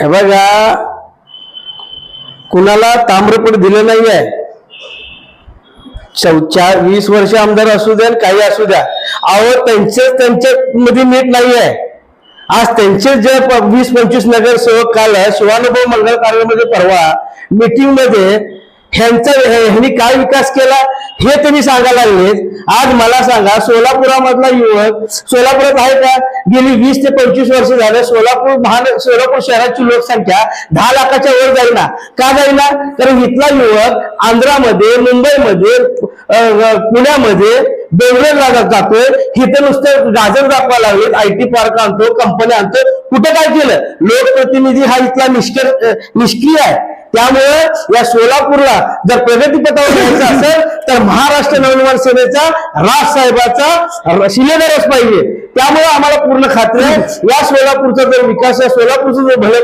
हे बघा. कुणाला ताम्रपट दिलं नाही आहे चौ- चार वीस वर्ष आमदार असू द्या आणि काही असू द्या. अहो त्यांचे त्यांच्या मध्ये नीट नाही आहे आज त्यांचे जे वीस पंचवीस नगरसेवक काल शिवानुभव मंगळ कार्यालयामध्ये परवा मीटिंगमध्ये ह्यांचा ह्यांनी काय विकास केला? हे त्यांनी सांगायला लागलेत. आज मला सांगा सोलापुरामधला युवक सोलापुरात आहे का? गेली वीस ते पंचवीस वर्ष झालं सोलापूर महान सोलापूर शहराची लोकसंख्या दहा लाखाच्या वर जाईना. का जाईना? कारण इथला युवक आंध्रामध्ये मुंबईमध्ये पुण्यामध्ये बेंगलोरला रागात जातोय. इथं नुसतं गाजर दाखवायला लागलेत आय टी पार्क आणतो कंपनी आणतो. कुठं काय केलं? लोकप्रतिनिधी हा इथला निष्क्रिय निष्क्रिय आहे. त्यामुळे या सोलापूरला जर प्रगतीपथावर घ्यायचं असेल तर महाराष्ट्र नवनिर्माण सेनेचा राज साहेबाचा शिलेदारच पाहिजे. त्यामुळे आम्हाला पूर्ण खात्री आहे. या सोलापूरचा जर विकास या सोलापूरचं जर भले